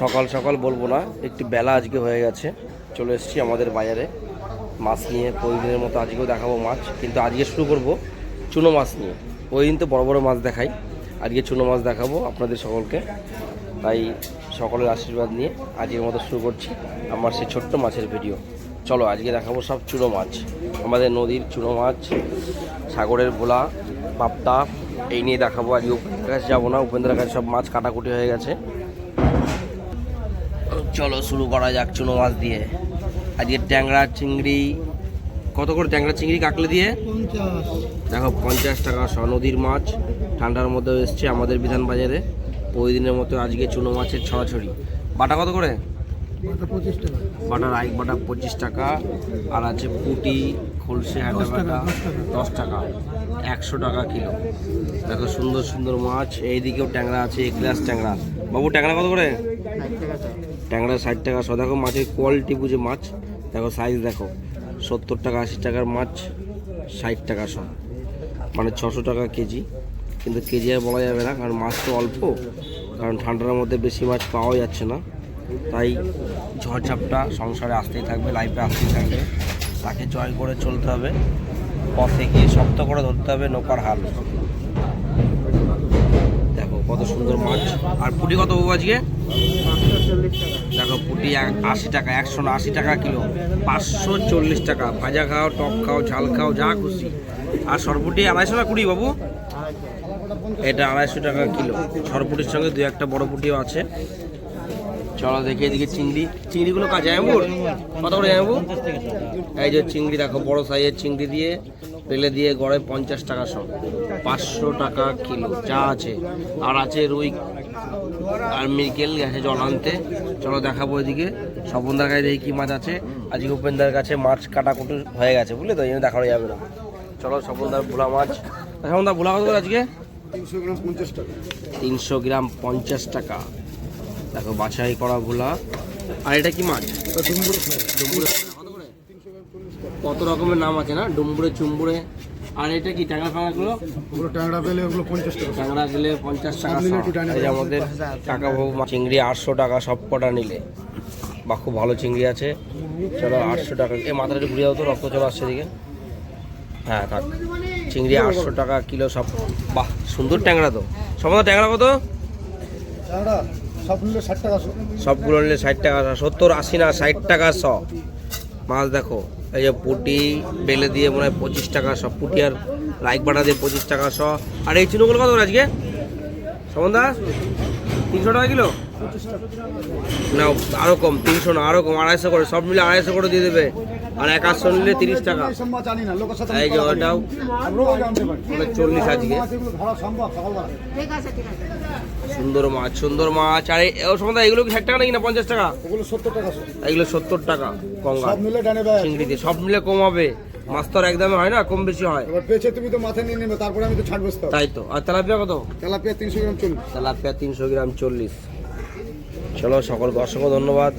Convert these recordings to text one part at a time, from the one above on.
সকাল সকাল বলব না, একটু বেলা আজকে হয়ে গেছে। চলে এসেছি আমাদের বাজারে। মাছ নিয়ে প্রতিদিনের মতো আজকেও দেখাবো মাছ, কিন্তু আজকে শুরু করব চুনো মাছ নিয়ে। ওই দিন তো বড় বড় মাছ দেখাই, আজকে চুনো মাছ দেখাবো আপনাদের সকলকে। তাই সকলের আশীর্বাদ নিয়ে আজকের মতো শুরু করছি আমার সেই ছোট্ট মাছের ভিডিও। চলো, আজকে দেখাবো সব চুনো মাছ। আমাদের নদীর চুনো মাছ, সাগরের ভোলা পাপ্তা এই নিয়ে দেখাবো আজকে। উপেন্দ্রের কাছে যাব না, উপেন্দ্রের কাছে সব মাছ কাটাকুটি হয়ে গেছে। চলো শুরু করা যাক চুনো মাছ দিয়ে। আজকে ট্যাংরা চিংড়ি কত করে ট্যাংরা চিংড়ি কাকলে দিয়ে? দেখো পঞ্চাশ টাকা শ নদীর মাছ ঠান্ডার মধ্যে এসছে আমাদের বিধান বাজারে প্রতিদিনের মতো আজকে চুনো মাছের ছড়াছড়ি। বাটা কত করে? বাটা রাইক বাটা পঁচিশ টাকা আর আছে পুটি খলসে হাঁটা বাটা দশ টাকা। দশ টাকা একশো টাকা কিলো। দেখো সুন্দর সুন্দর মাছ। এইদিকেও ট্যাংরা আছে এক গ্লাস ট্যাংরা। বাবু ট্যাংরা কত করে? ট্যাংরা ষাট টাকা, সব দেখো মাছের কোয়ালিটি বুঝে মাছ। দেখো সাইজ দেখো, সত্তর টাকা, আশি টাকার মাছ, ষাট টাকা সব। মানে ছশো টাকা কেজি। কিন্তু কেজি আর বলা যাবে না, কারণ মাছ তো অল্প, কারণ ঠান্ডার মধ্যে বেশি মাছ পাওয়া যাচ্ছে না। তাই ঝড়ঝাপটা সংসারে আসতেই থাকবে লাইফে আসতেই থাকবে। তাকে জয় করে চলতে হবে, পথে গিয়ে শক্ত করে ধরতে হবে, নৌকার হাল। কত সুন্দর মাছ। আর পুটি কত বাবু আজকে? দেখো, পুটি আশি টাকা, একশো আশি টাকা কিলো, পাঁচশো চল্লিশ টাকা। ভাজা খাও, টক খাও, ঝাল খাও, যা খুশি। আর সরপুটি আড়াইশো টাকা কুড়ি বাবু? এটা আড়াইশো টাকা কিলো। সরপুটির সঙ্গে দু একটা বড় পুটিও আছে। চলো দেখি এদিকে চিংড়ি। চিংড়িগুলো কাজ জামাইবুর কত করে জামাইবু এই যে চিংড়ি দেখো বড় সাইজের চিংড়ি দিয়ে পেলে দিয়ে গড়ে পঞ্চাশ টাকা সব। পাঁচশো টাকা কিলো যা আছে। আর আছে রুই আর মিরকেল গেছে জল আনতে। চলো দেখাবো এদিকে। স্বপনদার কাছে দেখি কী মাছ আছে। আজকে উপেন্দার কাছে মাছ কাটা কাটাকুটি হয়ে গেছে বুঝলে তো? এই জন্য দেখানো যাবে না। চলো স্বপনদার ভোলা মাছ। স্বপনদার ভোলা কত আজকে? তিনশো গ্রাম পঞ্চাশ টাকা। তিনশো গ্রাম পঞ্চাশ টাকা। দেখো বাছাই করা ভোলা। আর এটা কি মাছ? ডুমুরে কত রকমের নাম আছে না? ডুমুরে চুম্বুরে আর এটা কি ট্যাংরা ফাঙাগুলো ওগুলো ট্যাংরা পেলে ওগুলো পঞ্চাশ টাকা। ট্যাংরা গেলে পঞ্চাশ টাকা এই আমাদের কাকা বাবু চিংড়ি আটশো টাকা সব কটা নিলে। বা খুব ভালো চিংড়ি আছে। চলো আটশো টাকা। এই মাথাটা ঘুরে দাও তো রক্ত চলে আসছে দিকে হ্যাঁ থাক। চিংড়ি আটশো টাকা কিলো সব। বাহ সুন্দর ট্যাংরা তো। সব ট্যাংরা কত? ট্যাংরা। সবগুলো নিলে ষাট টাকা। সত্তর আশি না ষাট টাকা শ। মাছ দেখো এই যে পুটি বেলে দিয়ে মনে হয় পঁচিশ টাকা শ। পুটি আর লাইক বাটা দিয়ে পঁচিশ টাকা শ। আর এই চিনুগুলো কত আজকে? সমন্দা তিনশো টাকা কিলো? না আরও কম তিনশো না আরও কম আড়াইশো করে সব মিলে আড়াইশো করে দিয়ে দেবে। আর একাশো নিলে তিরিশ টাকা। এই যে ওটাও চল্লিশ আজকে। এগুলো সুন্দর মাছ সুন্দর মাছ। আর ও এগুলো কি ষাট টাকা নাকি না পঞ্চাশ টাকা? ওগুলো সত্তর টাকা এগুলো সত্তর টাকা গঙ্গা। সব মিলে ডানে দেয় চিংড়িতে। সব মিলে কম হবে মাছ তো আর একদমই হয় না কম বেশি হয়। এবার তুমি তো মাথায় নিয়ে নেবে তারপরে আমি তো ছাড় বসতে তাই তো। আর তেলাপিয়া কত? তেলাপিয়া তিনশো গ্রাম চল্লিশ। তেলাপিয়া তিনশো গ্রাম চল্লিশ। চলো সকল দর্শকও ধন্যবাদ।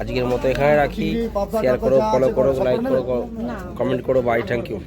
আজকের মতো এখানে রাখি। শেয়ার করো ফলো করো লাইক করো কমেন্ট করো বাই থ্যাংক ইউ